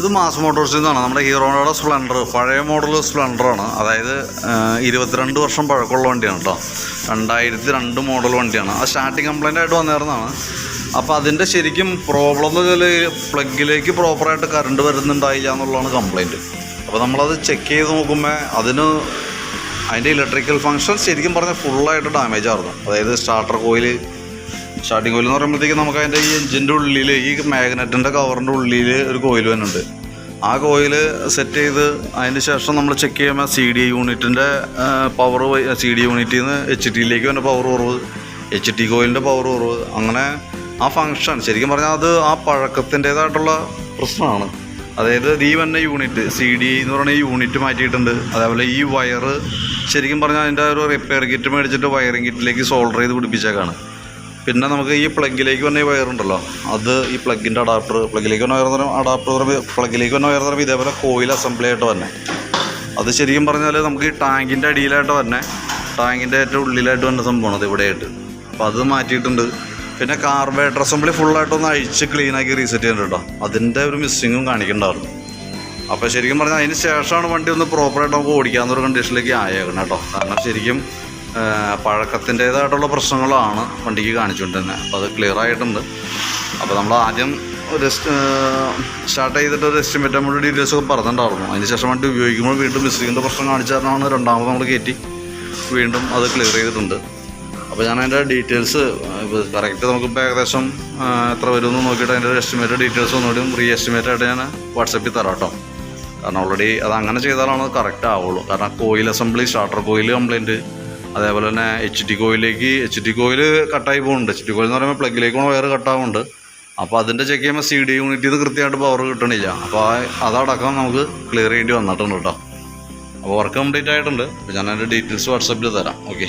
ഇത് മാസ് മോട്ടോഴ്സിൽ നിന്നാണ് നമ്മുടെ ഹീറോയുടെ സ്പ്ലെൻഡർ പഴയ മോഡൽ സ്പ്ലെൻഡറാണ്. അതായത് ഇരുപത്തിരണ്ട് വർഷം പഴക്കമുള്ള വണ്ടിയാണ് കേട്ടോ രണ്ടായിരത്തി രണ്ട് മോഡൽ വണ്ടിയാണ്. അത് സ്റ്റാർട്ടിങ് കംപ്ലൈന്റ് ആയിട്ട് വന്നിരുന്നതാണ്. അപ്പോൾ അതിന്റെ ശരിക്കും പ്രോബ്ലം എന്ന് വെച്ചാൽ പ്ലഗിലേക്ക് പ്രോപ്പറായിട്ട് കറണ്ട് വരുന്നുണ്ടായില്ല എന്നുള്ളതാണ് കംപ്ലൈന്റ് അപ്പോൾ നമ്മളത് ചെക്ക് ചെയ്ത് നോക്കുമ്പോൾ അതിന് അതിന്റെ ഇലക്ട്രിക്കൽ ഫങ്ഷൻ ശരിക്കും പറഞ്ഞാൽ ഫുള്ളായിട്ട് ഡാമേജ് ആയിരുന്നു. അതായത് സ്റ്റാർട്ടർ കോയിൽ സ്റ്റാർട്ടിംഗ് കോയിൽ എന്ന് പറയുമ്പോഴത്തേക്കും നമുക്ക് അതിന്റെ ഈ എഞ്ചിന്റെ ഉള്ളിൽ ഈ മാഗ്നറ്റിന്റെ കവറിന്റെ ഉള്ളിൽ ഒരു കോയിൽ വരുന്നുണ്ട്. ആ കോയിൽ സെറ്റ് ചെയ്ത് അതിന് ശേഷം നമ്മൾ ചെക്ക് ചെയ്യുമ്പോൾ സി ഡി യൂണിറ്റിന്റെ പവർ സി ഡി യൂണിറ്റിൽ നിന്ന് എച്ച് ടിയിലേക്ക് വന്ന പവർ കുറവ് എച്ച് ടി കോയിലിന്റെ പവർ കുറവ് അങ്ങനെ ആ ഫങ്ഷൻ ശരിക്കും പറഞ്ഞാൽ അത് ആ പഴക്കത്തിന്റേതായിട്ടുള്ള പ്രശ്നമാണ്. അതായത് ഈ വന്ന യൂണിറ്റ് സി ഡി എന്ന് പറയുന്ന ഈ യൂണിറ്റ് മാറ്റിയിട്ടുണ്ട്. അതേപോലെ ഈ വയറ് ശരിക്കും പറഞ്ഞാൽ അതിന്റെ ഒരു റിപ്പയർ കിറ്റ് മേടിച്ചിട്ട് വയറിംഗ് കിറ്റിലേക്ക് സോൾഡർ ചെയ്ത് പിടിപ്പിച്ചേക്കാണ്. പിന്നെ നമുക്ക് ഈ പ്ലഗിലേക്ക് വന്ന ഈ വയറുണ്ടല്ലോ അത് ഈ പ്ലഗിന്റെ അഡാപ്റ്റർ പ്ലഗിലേക്ക് വന്ന വയർ അഡാപ്റ്റർ പ്ലഗിലേക്ക് വന്ന വയർ തരം ഇതേപോലെ കോയിൽ അസംബ്ലി ആയിട്ട് തന്നെ അത് ശരിക്കും പറഞ്ഞാൽ നമുക്ക് ഈ ടാങ്കിന്റെ അടിയിലായിട്ട് തന്നെ ടാങ്കിന്റെ ഏറ്റവും ഉള്ളിലായിട്ട് വന്ന സംഭവമാണ് അത് ഇവിടെയായിട്ട്. അപ്പോൾ അത് മാറ്റിയിട്ടുണ്ട്. പിന്നെ കാർബേറ്റർ അസംബ്ലി ഫുള്ളായിട്ടൊന്ന് അഴിച്ച് ക്ലീനാക്കി റീസെറ്റ് കേട്ടോ. അതിന്റെ ഒരു മിസ്സിങ്ങും കാണിക്കണ്ടായിരുന്നു. അപ്പോൾ ശരിക്കും പറഞ്ഞാൽ അതിന് ശേഷമാണ് വണ്ടി ഒന്ന് പ്രോപ്പറായിട്ട് നമുക്ക് ഓടിക്കാവുന്ന ഒരു കണ്ടീഷനിലേക്ക് ആയേക്കണം കേട്ടോ. കാരണം ശരിക്കും പഴക്കത്തിന്റേതായിട്ടുള്ള പ്രശ്നങ്ങളാണ് വണ്ടിക്ക് കാണിച്ചുകൊണ്ടിരുന്നത് അപ്പോൾ അത് ക്ലിയർ ആയിട്ടുണ്ട് അപ്പോൾ നമ്മൾ ആദ്യം ഒരു സ്റ്റാർട്ട് ചെയ്തിട്ട് ഒരു എസ്റ്റിമേറ്റ് നമ്മുടെ ഡീറ്റെയിൽസ് ഒക്കെ പറഞ്ഞിട്ടുണ്ടായിരുന്നു. അതിന് ശേഷം വണ്ടി ഉപയോഗിക്കുമ്പോൾ വീണ്ടും മിസ്സിങ്ങിന്റെ പ്രശ്നം കാണിച്ച കാരണമാണ് രണ്ടാമത് നമ്മൾ കയറ്റി വീണ്ടും അത് ക്ലിയർ ചെയ്തിട്ടുണ്ട്. അപ്പോൾ ഞാൻ അതിന്റെ ഡീറ്റെയിൽസ് ഇപ്പോൾ കറക്റ്റ് നമുക്കിപ്പോൾ ഏകദേശം എത്ര വരുമെന്ന് നോക്കിയിട്ട് അതിന്റെ ഒരു എസ്റ്റിമേറ്റ് ഡീറ്റെയിൽസ് ഒന്നുകൂടി റീ എസ്റ്റിമേറ്റ് ആയിട്ട് ഞാൻ വാട്സപ്പിൽ തരാം കേട്ടോ. കാരണം ഓൾറെഡി അത് അങ്ങനെ ചെയ്താലാണ് കറക്റ്റ് ആവുള്ളൂ. കാരണം coil assembly starter coil complaint അതേപോലെ തന്നെ എച്ച് ടി കോയിലേക്ക് എച്ച് ടി കോയിൽ കട്ടായി പോകുന്നുണ്ട്. എച്ച് ടി കോയിൽ എന്ന് പറയുമ്പോൾ പ്ലഗിലേക്ക് വയർ കട്ടാവുന്നുണ്ട് അപ്പോൾ അതിന്റെ ചെക്ക് ചെയ്യുമ്പോൾ സി ഡി യൂണിറ്റ് ഇത് കൃത്യമായിട്ട് പവർ കിട്ടണില്ല. അപ്പോൾ അതടക്കം നമുക്ക് ക്ലിയർ ചെയ്യേണ്ടി വന്നിട്ടുണ്ട് കേട്ടോ. അപ്പോൾ വർക്ക് കംപ്ലീറ്റ് ആയിട്ടുണ്ട്. അപ്പോൾ ഞാൻ അതിന്റെ ഡീറ്റെയിൽസ് വാട്സപ്പിൽ തരാം. ഓക്കെ